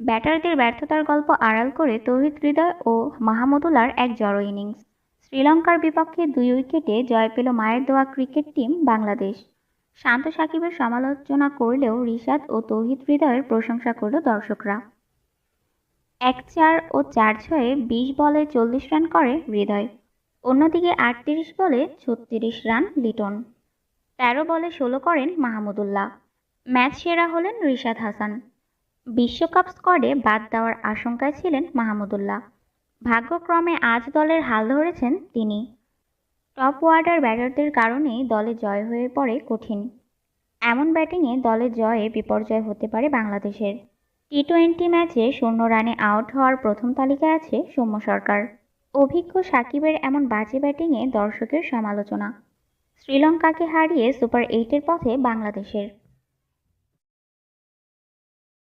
ব্যাটারদের ব্যর্থতার গল্প আড়াল করে তৌহিদ হৃদয় ও মাহমুদুল্লাহর এক জড়ো ইনিংস। শ্রীলঙ্কার বিপক্ষে দুই উইকেটে জয় পেল মায়ের দেওয়া ক্রিকেট টিম বাংলাদেশ। শান্ত সাকিবের সমালোচনা করলেও রিশাদ ও তৌহিদ হৃদয়ের প্রশংসা করল দর্শকরা। এক চার ও চার ছয়ে বিশ বলে চল্লিশ রান করে হৃদয়। অন্যদিকে আটত্রিশ বলে ছত্রিশ রান লিটন। তেরো বলে ষোলো করেন মাহমুদুল্লাহ। ম্যাচ সেরা হলেন রিশাদ হাসান। বিশ্বকাপ স্কোয়াডে বাদ দেওয়ার আশঙ্কায় ছিলেন মাহমুদুল্লাহ। ভাগ্যক্রমে আজ দলের হাল ধরেছেন তিনি। টপ ওয়ার্ডার ব্যাটারদের কারণেই দলে জয় হয়ে পড়ে কঠিন। এমন ব্যাটিংয়ে দলের জয়ে বিপর্যয় হতে পারে বাংলাদেশের। টি টোয়েন্টি ম্যাচে শূন্য রানে আউট হওয়ার প্রথম তালিকায় আছে সৌম্য সরকার। অভিজ্ঞ সাকিবের এমন বাজে ব্যাটিংয়ে দর্শকের সমালোচনা। শ্রীলঙ্কাকে হারিয়ে সুপার এইটের পথে বাংলাদেশের।